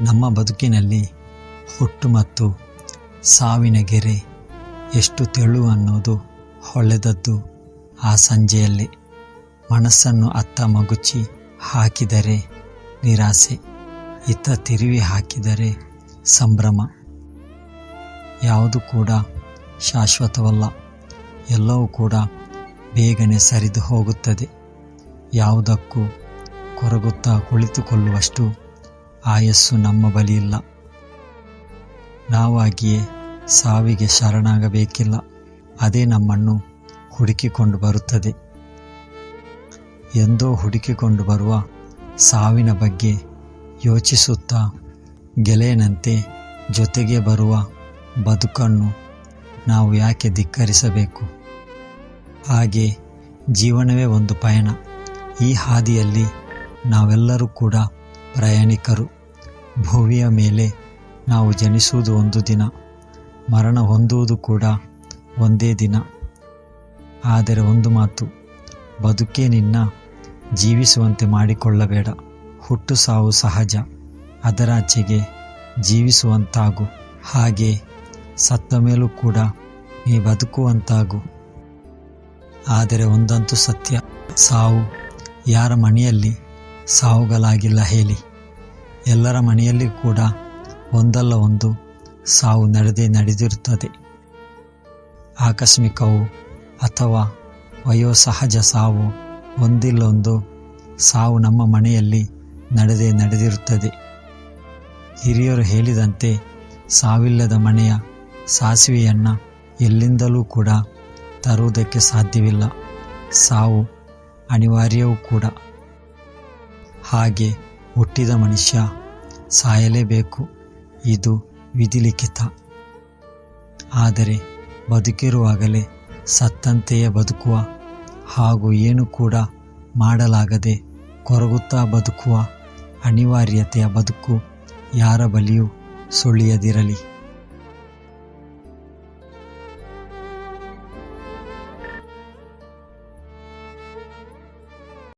ನಮ್ಮ ಬದುಕಿನಲ್ಲಿ ಹುಟ್ಟು ಮತ್ತು ಸಾವಿನ ಗೆರೆ ಎಷ್ಟು ತೆಳು ಅನ್ನೋದು ಹೊಳೆದದ್ದು ಆ ಸಂಜೆಯಲ್ಲಿ. ಮನಸ್ಸನ್ನು ಅತ್ತ ಮಗುಚಿ ಹಾಕಿದರೆ ನಿರಾಸೆ, ಇತ್ತ ತಿರುವಿ ಹಾಕಿದರೆ ಸಂಭ್ರಮ. ಯಾವುದು ಕೂಡ ಶಾಶ್ವತವಲ್ಲ, ಎಲ್ಲವೂ ಕೂಡ ಬೇಗನೆ ಸರಿದು ಹೋಗುತ್ತದೆ. ಯಾವುದಕ್ಕೂ ಕೊರಗುತ್ತಾ ಕುಳಿತುಕೊಳ್ಳುವಷ್ಟು ಆಯಸ್ಸು ನಮ್ಮ ಬಳಿಯಿಲ್ಲ. ನಾವಾಗಿಯೇ ಸಾವಿಗೆ ಶರಣಾಗಬೇಕಿಲ್ಲ. ಅದೇ ನಮ್ಮನ್ನು ಹುಡುಕಿಕೊಂಡು ಬರುತ್ತದೆ. ಎಂದೋ ಹುಡುಕಿಕೊಂಡು ಬರುವ ಸಾವಿನ ಬಗ್ಗೆ ಯೋಚಿಸುತ್ತಾ ಗೆಳೆಯನಂತೆ ಜೊತೆಗೆ ಬರುವ ಬದುಕನ್ನು ನಾವು ಯಾಕೆ ಧಿಕ್ಕರಿಸಬೇಕು? ಹಾಗೆ ಜೀವನವೇ ಒಂದು ಪಯಣ. ಈ ಹಾದಿಯಲ್ಲಿ ನಾವೆಲ್ಲರೂ ಕೂಡ ಪ್ರಯಾಣಿಕರು. ಭೂಮಿಯ ಮೇಲೆ ನಾವು ಜನಿಸುವುದು ಒಂದು ದಿನ, ಮರಣ ಹೊಂದುವುದು ಕೂಡ ಒಂದೇ ದಿನ. ಆದರೆ ಒಂದು ಮಾತು, ಬದುಕೇ ನಿನ್ನ ಜೀವಿಸುವಂತೆ ಮಾಡಿಕೊಳ್ಳಬೇಡ. ಹುಟ್ಟು ಸಾವು ಸಹಜ ಅದರಾಚೆಗೆ ಜೀವಿಸುವಂತಾಗು. ಹಾಗೆ ಸತ್ತ ಮೇಲೂ ಕೂಡ ನೀ ಬದುಕುವಂತಾಗು. ಆದರೆ ಒಂದಂತೂ ಸತ್ಯ, ಸಾವು ಯಾರ ಮನೆಯಲ್ಲಿ ಸಾವುಗಳಾಗಿಲ್ಲ ಹೇಳಿ. ಎಲ್ಲರ ಮನೆಯಲ್ಲಿ ಕೂಡ ಒಂದಲ್ಲ ಒಂದು ಸಾವು ನಡೆದೇ ನಡೆದಿರುತ್ತದೆ. ಆಕಸ್ಮಿಕವು ಅಥವಾ ವಯೋಸಹಜ ಸಾವು ಒಂದಿಲ್ಲೊಂದು ಸಾವು ನಮ್ಮ ಮನೆಯಲ್ಲಿ ನಡೆದೇ ನಡೆದಿರುತ್ತದೆ. ಹಿರಿಯರು ಹೇಳಿದಂತೆ ಸಾವಿಲ್ಲದ ಮನೆಯ ಸಾಸಿವೆಯನ್ನು ಎಲ್ಲಿಂದಲೂ ಕೂಡ ತರುವುದಕ್ಕೆ ಸಾಧ್ಯವಿಲ್ಲ. ಸಾವು ಅನಿವಾರ್ಯವೂ ಕೂಡ. ಹಾಗೆ ಹುಟ್ಟಿದ ಮನುಷ್ಯ ಸಾಯಲೇಬೇಕು. ಇದು ವಿಧಿಲಿಖಿತ. ಆದರೆ ಬದುಕಿರುವಾಗಲೇ ಸತ್ತಂತೆಯೇ ಬದುಕುವ ಹಾಗೂ ಏನು ಕೂಡ ಮಾಡಲಾಗದೆ ಕೊರಗುತ್ತಾ ಬದುಕುವ ಅನಿವಾರ್ಯತೆಯ ಬದುಕು ಯಾರ ಬಳಿಯೂ ಸುಳಿಯದಿರಲಿ.